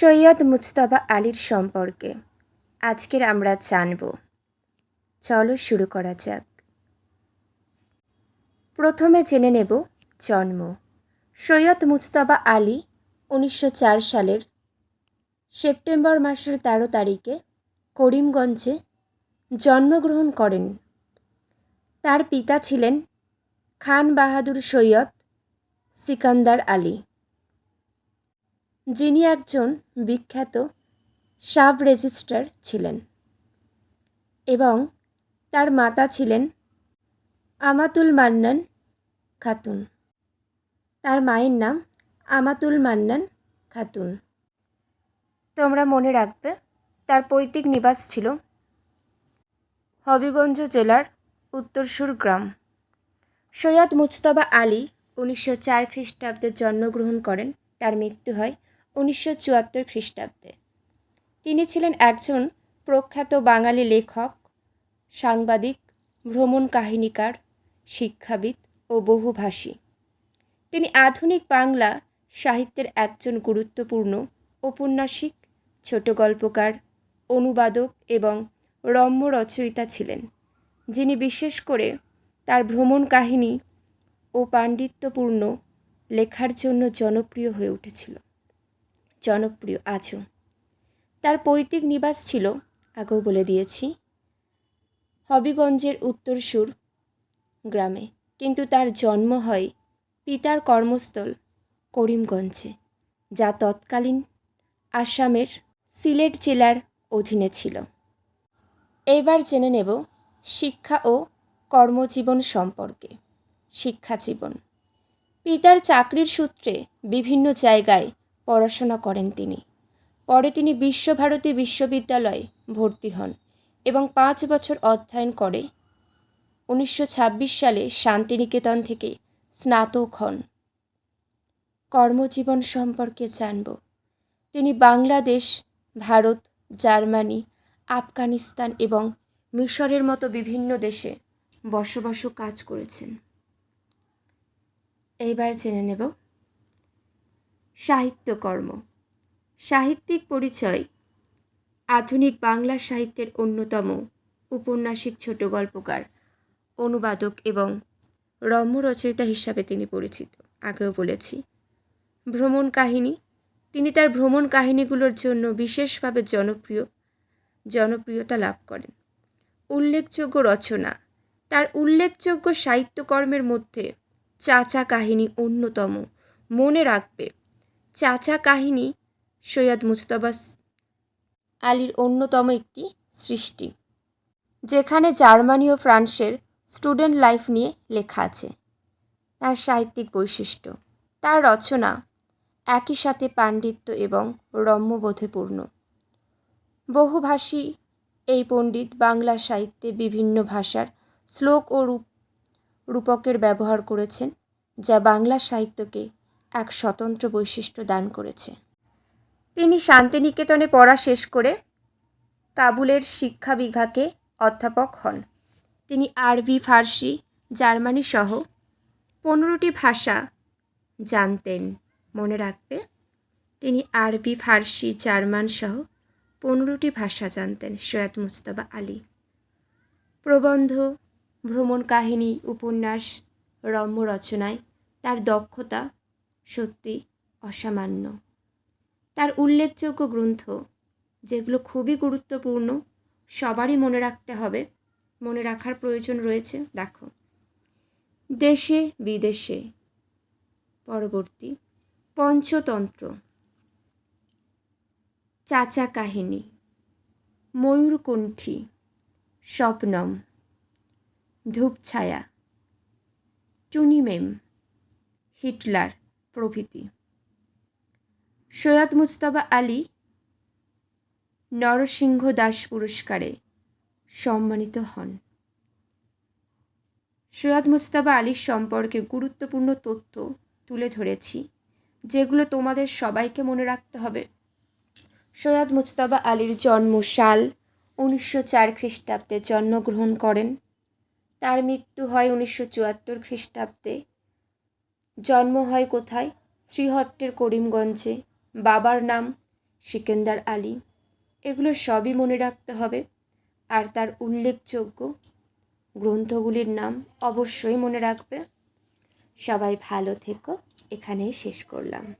সৈয়দ মুজতবা আলীর সম্পর্কে। আজকের আমরা জানব। চলো শুরু করা যাক। প্রথমে জেনে নেব জন্ম। সৈয়দ মুজতবা আলী উনিশশো চার সালের সেপ্টেম্বর মাসের তেরো তারিখে করিমগঞ্জে জন্মগ্রহণ করেন। তার পিতা ছিলেন খান বাহাদুর সৈয়দ সিকান্দার আলী। যিনি একজন বিখ্যাত সাব রেজিস্ট্রার ছিলেন এবং তার মাতা ছিলেন আমাতুল মান্নান খাতুন। তার মায়ের নাম আমাতুল মান্নান খাতুন। তোমরা মনে রাখবে, তার পৈতৃক নিবাস ছিল হবিগঞ্জ জেলার উত্তরসুর গ্রাম। সৈয়দ মুজতবা আলী উনিশশো চার খ্রিস্টাব্দে জন্মগ্রহণ করেন। তার মৃত্যু হয় উনিশশো চুয়াত্তর খ্রিস্টাব্দে। তিনি ছিলেন একজন প্রখ্যাত বাঙালি লেখক, সাংবাদিক, ভ্রমণ কাহিনীকার, শিক্ষাবিদ ও বহুভাষী। তিনি আধুনিক বাংলা সাহিত্যের একজন গুরুত্বপূর্ণ ঔপন্যাসিক, ছোট গল্পকার, অনুবাদক এবং রম্য রচয়িতা ছিলেন, যিনি বিশেষ করে তার ভ্রমণ কাহিনী ও পাণ্ডিত্যপূর্ণ লেখার জন্য জনপ্রিয় হয়ে উঠেছিল। জনপ্রিয় আজও। তার পৈতৃক নিবাস ছিল, আগেও বলে দিয়েছি, হবিগঞ্জের উত্তরসুর গ্রামে। কিন্তু তার জন্ম হয় পিতার কর্মস্থল করিমগঞ্জে, যা তৎকালীন আসামের সিলেট জেলার অধীনে ছিল। এবার জেনে নেব শিক্ষা ও কর্মজীবন সম্পর্কে। শিক্ষা জীবন পিতার চাকরির সূত্রে বিভিন্ন জায়গায় পড়াশোনা করেন তিনি। পরে তিনি বিশ্বভারতী বিশ্ববিদ্যালয়ে ভর্তি হন এবং পাঁচ বছর অধ্যয়ন করে উনিশশো ছাব্বিশ সালে শান্তিনিকেতন থেকে স্নাতক হন। কর্মজীবন সম্পর্কে জানব। তিনি বাংলাদেশ, ভারত, জার্মানি, আফগানিস্তান এবং মিশরের মতো বিভিন্ন দেশে বসবাস কাজ করেছেন। এইবার জেনে নেব সাহিত্যকর্ম। সাহিত্যিক পরিচয়। আধুনিক বাংলা সাহিত্যের অন্যতম উপন্যাসিক ছোট গল্পকার, অনুবাদক এবং রম্য রচয়িতা হিসাবে তিনি পরিচিত, আগেও বলেছি। ভ্রমণ কাহিনী। তিনি তার ভ্রমণ কাহিনীগুলোর জন্য বিশেষভাবে জনপ্রিয়, জনপ্রিয়তা লাভ করেন। উল্লেখযোগ্য রচনা। তার উল্লেখযোগ্য সাহিত্যকর্মের মধ্যে চাচা কাহিনী অন্যতম মনে রাখবে চাচা কাহিনী সৈয়দ মুজতবা আলীর অন্যতম একটি সৃষ্টি, যেখানে জার্মানি ও ফ্রান্সের স্টুডেন্ট লাইফ নিয়ে লেখা আছে। তার সাহিত্যিক বৈশিষ্ট্য, তার রচনা একই সাথে পাণ্ডিত্য এবং রম্যবোধে পূর্ণ বহুভাষী এই পণ্ডিত বাংলা সাহিত্যে বিভিন্ন ভাষার শ্লোক ও রূপ রূপকের ব্যবহার করেছেন, যা বাংলা সাহিত্যকে এক স্বতন্ত্র বৈশিষ্ট্য দান করেছে। তিনি শান্তিনিকেতনে পড়া শেষ করে কাবুলের শিক্ষা বিভাগে অধ্যাপক হন। তিনি আরবি, ফার্সি, জার্মানি সহ পনেরোটি ভাষা জানতেন, মনে রাখবে। তিনি আরবি, ফার্সি, জার্মান সহ পনেরোটি ভাষা জানতেন, সৈয়দ মুস্তফা আলী। প্রবন্ধ, ভ্রমণ কাহিনী, উপন্যাস, রম্য রচনায় তার দক্ষতা সত্যি অসামান্য। তার উল্লেখযোগ্য গ্রন্থ, যেগুলো খুবই গুরুত্বপূর্ণ, সবারই মনে রাখতে হবে, মনে রাখার প্রয়োজন রয়েছে, দেখো। দেশে বিদেশে। পরবর্তী, পঞ্চতন্ত্র। চাচা কাহিনী। ময়ূরকণ্ঠী। স্বপ্নম। ধূপছায়া। টুনিমেম। হিটলার। প্রভৃতি। সৈয়দ মুস্তাবা আলী নরসিংহ দাস পুরস্কারে সম্মানিত হন। সৈয়দ মুস্তাবা আলীর সম্পর্কে গুরুত্বপূর্ণ তথ্য তুলে ধরেছি, যেগুলো তোমাদের সবাইকে মনে রাখতে হবে। সৈয়দ মুস্তাবা আলীর জন্ম সাল উনিশশো চার খ্রিস্টাব্দে জন্মগ্রহণ করেন। তার মৃত্যু হয় উনিশশো চুয়াত্তর খ্রিস্টাব্দে জন্ম হয় কোথায়? শ্রীহট্টের করিমগঞ্জে। বাবার নাম সিকেন্দার আলী। এগুলো সবই মনে রাখতে হবে। আর তার উল্লেখযোগ্য গ্রন্থগুলির নাম অবশ্যই মনে রাখবে। সবাই ভালো থেকো। এখানেই শেষ করলাম।